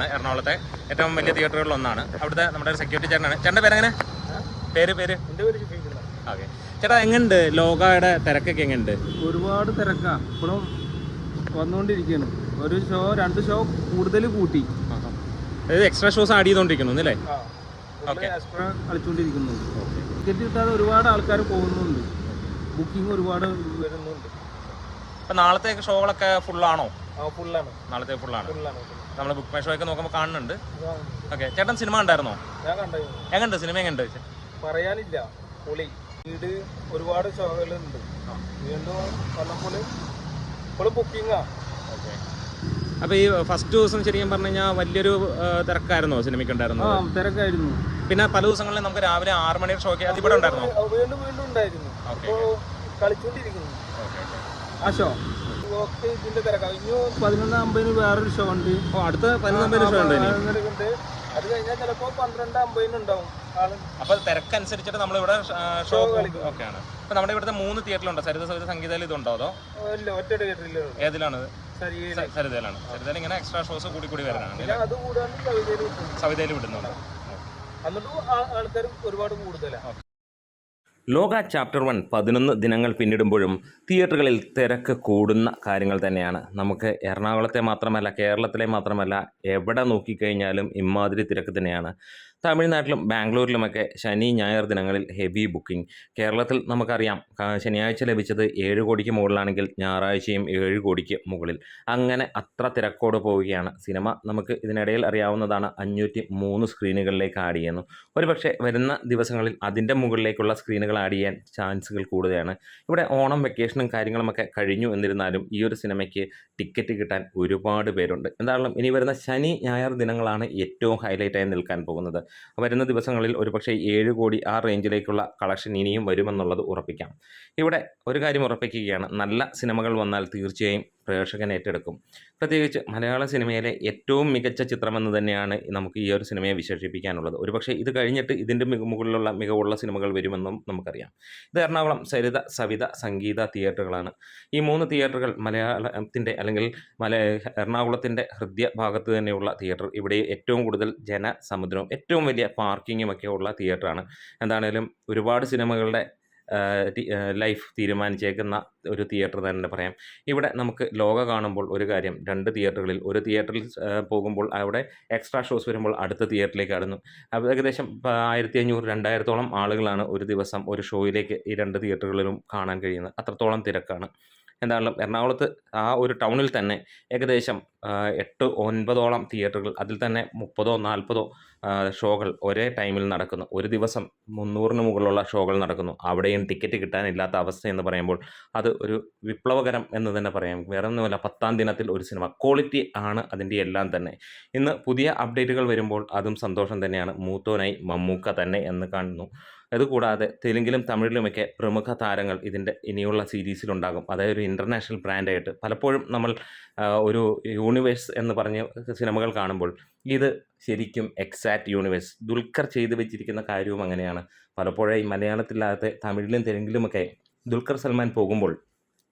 ആണ് എറണാകുളത്തെ ഏറ്റവും വലിയ തിയേറ്ററുകളിൽ ഒന്നാണ് അവിടുത്തെ നമ്മുടെ ഒരു സെക്യൂരിറ്റി ചേട്ടനാണ്. ചേട്ടന്റെ പേരെങ്ങനെ? പേര് പേര്? എന്റെ പേര് ഷിഫീഖ് ഓക്കെ. ചേട്ടാ എങ്ങനെയുണ്ട് ലോകയുടെ തിരക്കൊക്കെ എങ്ങനെയുണ്ട് ഒരുപാട് തിരക്കാ. ഇപ്പോഴും വന്നുകൊണ്ടിരിക്കുന്നു ഒരു ഷോ രണ്ട് ഷോ കൂടുതൽ കൂട്ടി. അതായത് എക്സ്ട്രാ ഷോസ് ആഡ് ചെയ്തുകൊണ്ടിരിക്കുന്നു അല്ലേ? ഓക്കെ. എക്സ്ട്രാ കളിച്ചുകൊണ്ടിരിക്കുന്നുണ്ട് ടിക്കറ്റ് കിട്ടാതെ ഒരുപാട് ആൾക്കാർ പോകുന്നുണ്ട്. ബുക്കിംഗ് ഒരുപാട് വരുന്നുണ്ട്. അപ്പം നാളത്തെ ഷോകളൊക്കെ ഫുള്ളാണോ ഫുള്ളാണ് നാളത്തെ ഫുള്ളാണ് നമ്മൾ ബുക്ക് മൈ ഷോ ഒക്കെ നോക്കുമ്പോൾ കാണുന്നുണ്ട്. ഓക്കെ ചേട്ടൻ സിനിമ ഉണ്ടായിരുന്നോ ഞാൻ കണ്ടായിരുന്നു. സിനിമ എങ്ങനെ പറയാനില്ല. പൊളി. വീട് ഒരുപാട് ഷോകളുണ്ട് വീണ്ടും വന്നപ്പോൾ ഇപ്പോൾ ബുക്കിംഗാ ഓക്കെ അപ്പോൾ ഈ ഫസ്റ്റ് ദിവസം ശരിക്കും പറഞ്ഞു കഴിഞ്ഞാൽ വലിയൊരു തിരക്കായിരുന്നോ സിനിമയ്ക്ക് ആ ഉണ്ടായിരുന്നത് തിരക്കായിരുന്നു. പിന്നെ പല ദിവസങ്ങളിലും നമുക്ക് രാവിലെ ആറ് മണി ഷോക്ക് അത് ഇവിടെ ഉണ്ടായിരുന്നോ? വീണ്ടും വീണ്ടും ഉണ്ടായിരുന്നു. കളിച്ചോണ്ടിരിക്കുന്നു. ആ ഷോ. ഓക്കെ ഇതിന്റെ തിരക്കാണ് ഇനി പതിനൊന്ന് അമ്പതിന് വേറൊരു ഷോ ഉണ്ട്. ഓ അടുത്ത പതിനൊമ്പതിന് ഷോ ഉണ്ട് പതിനൊന്നരക്കുണ്ട്. അത് കഴിഞ്ഞാൽ ചിലപ്പോ പന്ത്രണ്ട് അമ്പതിന് ഉണ്ടാവും. ആൾ. അപ്പോൾ തിരക്കനുസരിച്ചിട്ട് നമ്മളിവിടെ ഷോ ഒക്കെ ആണ്. അപ്പോൾ നമ്മുടെ ഇവിടുത്തെ മൂന്ന് തിയേറ്ററിലുണ്ടോ സരിത സവിത സംഗീതയിൽ ഇതുണ്ടോ അതോ? ഇല്ല ഒറ്റ ടിക്കറ്റില്ല ഏതിലാണ്? സരിതയിലാണ്. സരിതയിൽ ഇങ്ങനെ എക്സ്ട്രാ ഷോസ് കൂടി കൂടി കിട്ടും സവിതയിൽ വിടുന്നുണ്ട്. എന്നിട്ടും ആൾക്കാർ ഒരുപാട് കൂടുതലാണ് ലോക ചാപ്റ്റർ വൺ പതിനൊന്ന് ദിനങ്ങൾ പിന്നിടുമ്പോഴും തിയേറ്ററുകളിൽ തിരക്ക് കൂടുന്ന കാര്യങ്ങൾ തന്നെയാണ്. നമുക്ക് എറണാകുളത്തെ മാത്രമല്ല കേരളത്തിലെ മാത്രമല്ല എവിടെ നോക്കിക്കഴിഞ്ഞാലും ഇമ്മാതിരി തിരക്ക് തന്നെയാണ്. തമിഴ്നാട്ടിലും ബാംഗ്ലൂരിലുമൊക്കെ ശനി ഞായർ ദിനങ്ങളിൽ ഹെവി ബുക്കിംഗ്. കേരളത്തിൽ നമുക്കറിയാം ശനിയാഴ്ച ലഭിച്ചത് ഏഴ് കോടിക്ക് മുകളിലാണെങ്കിൽ ഞായറാഴ്ചയും ഏഴ് കോടിക്ക് മുകളിൽ. അങ്ങനെ അത്ര തിരക്കോട് പോവുകയാണ്. സിനിമ നമുക്ക് ഇതിനിടയിൽ അറിയാവുന്നതാണ് അഞ്ഞൂറ്റി മൂന്ന് സ്ക്രീനുകളിലേക്ക് ആഡ് ചെയ്യുന്നു. ഒരുപക്ഷെ വരുന്ന ദിവസങ്ങളിൽ അതിന്റെ മുകളിലേക്കുള്ള സ്ക്രീനുകൾ ആഡ് ചെയ്യാൻ ചാൻസുകൾ കൂടുതലാണ്. ഇവിടെ ഓണം വെക്കേഷനും കാര്യങ്ങളുമൊക്കെ കഴിഞ്ഞു എന്നിരുന്നാലും ഈ ഒരു സിനിമയ്ക്ക് ടിക്കറ്റ് കിട്ടാൻ ഒരുപാട് പേരുണ്ട്. എന്തായാലും ഇനി വരുന്ന ശനി ഞായർ ദിനങ്ങളാണ് ഏറ്റവും ഹൈലൈറ്റായി നിൽക്കാൻ പോകുന്നത്. വരുന്ന ദിവസങ്ങളിൽ ഒരുപക്ഷെ ഏഴ് കോടി ആ റേഞ്ചിലേക്കുള്ള കളക്ഷൻ ഇനിയും വരുമെന്നുള്ളത് ഉറപ്പിക്കാം. ഇവിടെ ഒരു കാര്യം ഉറപ്പിക്കുകയാണ്. നല്ല സിനിമകൾ വന്നാൽ തീർച്ചയായും പ്രേക്ഷകൻ ഏറ്റെടുക്കും. പ്രത്യേകിച്ച് മലയാള സിനിമയിലെ ഏറ്റവും മികച്ച ചിത്രമെന്ന് തന്നെയാണ് നമുക്ക് ഈ ഒരു സിനിമയെ വിശേഷിപ്പിക്കാനുള്ളത്. ഒരുപക്ഷെ ഇത് കഴിഞ്ഞിട്ട് ഇതിന്റെ മിക മുകളിലുള്ള മികവുള്ള സിനിമകൾ വരുമെന്നും നമുക്കറിയാം. ഇത് എറണാകുളം സരിത സവിത സംഗീത തിയേറ്ററുകളാണ്. ഈ മൂന്ന് തിയേറ്ററുകൾ മലയാളത്തിന്റെ അല്ലെങ്കിൽ മല എറണാകുളത്തിന്റെ ഹൃദയ ഭാഗത്ത് തന്നെയുള്ള തിയേറ്റർ. ഇവിടെ ഏറ്റവും കൂടുതൽ ജനസമുദ്രവും ഏറ്റവും വലിയ പാർക്കിങ്ങും ഒക്കെ ഉള്ള തിയേറ്ററാണ്. എന്താണേലും ഒരുപാട് സിനിമകളുടെ ലൈഫ് തീരുമാനിച്ചേക്കുന്ന ഒരു തിയേറ്റർ തന്നെ പറയാം. ഇവിടെ നമുക്ക് ലോക കാണുമ്പോൾ ഒരു കാര്യം രണ്ട് തിയേറ്ററുകളിൽ ഒരു തിയേറ്ററിൽ പോകുമ്പോൾ അവിടെ എക്സ്ട്രാ ഷോസ് വരുമ്പോൾ അടുത്ത തിയേറ്ററിലേക്ക് ആടുന്നു അപ്പോൾ ഏകദേശം ആയിരത്തി അഞ്ഞൂറ് രണ്ടായിരത്തോളം ആളുകളാണ് ഒരു ദിവസം ഒരു ഷോയിലേക്ക് ഈ രണ്ട് തിയേറ്ററുകളിലും കാണാൻ കഴിയുന്നത്. അത്രത്തോളം തിരക്കാണ്. എന്തായാലും എറണാകുളത്ത് ആ ഒരു ടൗണിൽ തന്നെ ഏകദേശം എട്ട് ഒൻപതോളം തിയേറ്ററുകൾ അതിൽ തന്നെ മുപ്പതോ നാൽപ്പതോ ഷോകൾ ഒരേ ടൈമിൽ നടക്കുന്നു. ഒരു ദിവസം മുന്നൂറിന് മുകളിലുള്ള ഷോകൾ നടക്കുന്നു. അവിടെയും ടിക്കറ്റ് കിട്ടാനില്ലാത്ത അവസ്ഥ എന്ന് പറയുമ്പോൾ അത് ഒരു വിപ്ലവകരം എന്ന് തന്നെ പറയാം. വേറെ ഒന്നുമല്ല പത്താം ദിനത്തിൽ ഒരു സിനിമ. ക്വാളിറ്റി ആണ് അതിന്റെ എല്ലാം തന്നെ. ഇന്ന് പുതിയ അപ്ഡേറ്റുകൾ വരുമ്പോൾ അതും സന്തോഷം തന്നെയാണ്. മൂത്തോനായി മമ്മൂക്ക തന്നെ എന്ന് കാണുന്നു. അതുകൂടാതെ തെലുങ്കിലും തമിഴിലുമൊക്കെ പ്രമുഖ താരങ്ങൾ ഇതിന്റെ ഇനിയുള്ള സീരീസിലുണ്ടാകും. അതായത് ഒരു ഇന്റർനാഷണൽ ബ്രാൻഡായിട്ട് പലപ്പോഴും നമ്മൾ ഒരു യൂണിവേഴ്സ് എന്ന് പറഞ്ഞ് സിനിമകൾ കാണുമ്പോൾ ഇത് ശരിക്കും എക്സാക്റ്റ് യൂണിവേഴ്സ് ദുൽഖർ ചെയ്തു വെച്ചിരിക്കുന്ന കാര്യവും അങ്ങനെയാണ്. പലപ്പോഴായി മലയാളത്തിലാകത്തെ തമിഴിലും തെലുങ്കിലുമൊക്കെ ദുൽഖർ സൽമാൻ പോകുമ്പോൾ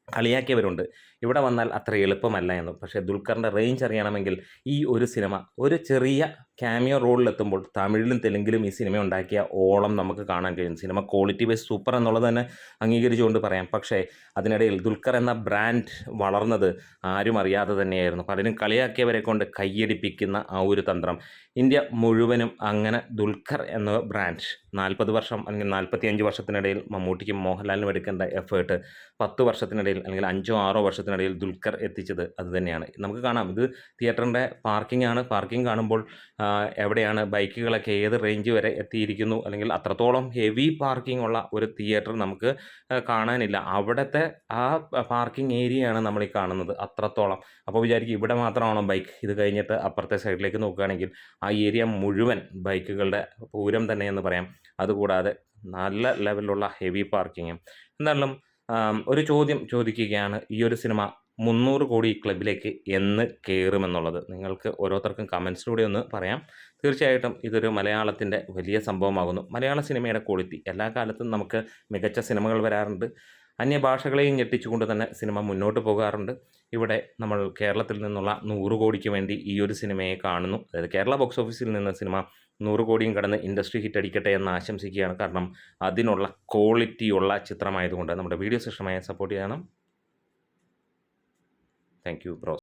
കളിയാക്കിയവരുണ്ട്. ഇവിടെ വന്നാൽ അത്ര എളുപ്പമല്ല എന്നും. പക്ഷേ ദുൽഖറിന്റെ റേഞ്ച് അറിയണമെങ്കിൽ ഈ ഒരു സിനിമ ഒരു ചെറിയ ക്യാമിയോ റോളിലെത്തുമ്പോൾ തമിഴിലും തെലുങ്കിലും ഈ സിനിമ ഉണ്ടാക്കിയ ഓളം നമുക്ക് കാണാൻ കഴിയും. സിനിമ ക്വാളിറ്റി വൈസ് സൂപ്പർ എന്നുള്ളത് തന്നെ അംഗീകരിച്ചുകൊണ്ട് പറയാം. പക്ഷേ അതിനിടയിൽ ദുൽഖർ എന്ന ബ്രാൻഡ് വളർന്നത് ആരും അറിയാതെ തന്നെയായിരുന്നു. പലരും കളിയാക്കിയവരെ കൊണ്ട് കയ്യടിപ്പിക്കുന്ന ആ ഒരു തന്ത്രം. ഇന്ത്യ മുഴുവനും അങ്ങനെ ദുൽഖർ എന്ന ബ്രാൻഡ് നാൽപ്പത് വർഷം അല്ലെങ്കിൽ നാൽപ്പത്തിയഞ്ച് വർഷത്തിനിടയിൽ മമ്മൂട്ടിക്കും മോഹൻലാലിനും എടുക്കേണ്ട എഫേർട്ട് പത്ത് വർഷത്തിനിടയിൽ അല്ലെങ്കിൽ അഞ്ചോ ആറോ വർഷത്തിനിടയിൽ ദുൽഖർ എത്തിച്ചത് അതുതന്നെയാണ് നമുക്ക് കാണാം. ഇത് തിയേറ്ററിന്റെ പാർക്കിംഗ് ആണ്. പാർക്കിംഗ് കാണുമ്പോൾ എവിടെയാണ് ബൈക്കുകളൊക്കെ ഏത് റേഞ്ച് വരെ എത്തിയിരിക്കുന്നു? അല്ലെങ്കിൽ അത്രത്തോളം ഹെവി പാർക്കിംഗ് ഉള്ള ഒരു തിയേറ്റർ നമുക്ക് കാണാനില്ല. അവിടുത്തെ ആ പാർക്കിംഗ് ഏരിയയാണ് നമ്മൾ ഈ കാണുന്നത് അത്രത്തോളം. അപ്പോൾ വിചാരിക്കും ഇവിടെ മാത്രമാണോ ബൈക്ക് ഇത് കഴിഞ്ഞിട്ട് അപ്പുറത്തെ സൈഡിലേക്ക് നോക്കുകയാണെങ്കിൽ ആ ഏരിയ മുഴുവൻ ബൈക്കുകളുടെ പൂരം തന്നെ എന്ന് പറയാം. അതുകൂടാതെ നല്ല ലെവലിലുള്ള ഹെവി പാർക്കിങ്ങും എന്നാലും ഒരു ചോദ്യം ചോദിക്കുകയാണ്. ഈ ഒരു സിനിമ മുന്നൂറ് കോടി ക്ലബിലേക്ക് എന്ന് കയറുമെന്നുള്ളത് നിങ്ങൾക്ക് ഓരോരുത്തർക്കും കമൻസിലൂടെ ഒന്ന് പറയാം. തീർച്ചയായിട്ടും ഇതൊരു മലയാളത്തിന്റെ വലിയ സംഭവമാകുന്നു. മലയാള സിനിമയുടെ ക്വാളിറ്റി. എല്ലാ കാലത്തും നമുക്ക് മികച്ച സിനിമകൾ വരാറുണ്ട്. അന്യഭാഷകളെയും ഞെട്ടിച്ചുകൊണ്ട് തന്നെ സിനിമ മുന്നോട്ട് പോകാറുണ്ട്. ഇവിടെ നമ്മൾ കേരളത്തിൽ നിന്നുള്ള നൂറ് കോടിക്ക് വേണ്ടി ഈ ഒരു സിനിമയെ കാണുന്നു. അതായത് കേരള ബോക്സ് ഓഫീസിൽ നിന്ന് സിനിമ നൂറ് കോടിയും കടന്ന് ഇൻഡസ്ട്രി ഹിറ്റ് അടിക്കട്ടെ എന്ന് ആശംസിക്കുകയാണ്. കാരണം അതിനുള്ള ക്വാളിറ്റിയുള്ള ചിത്രമായതുകൊണ്ട് നമ്മുടെ വീഡിയോ ഇഷ്ടമായ സപ്പോർട്ട് ചെയ്യണം. Thank you bro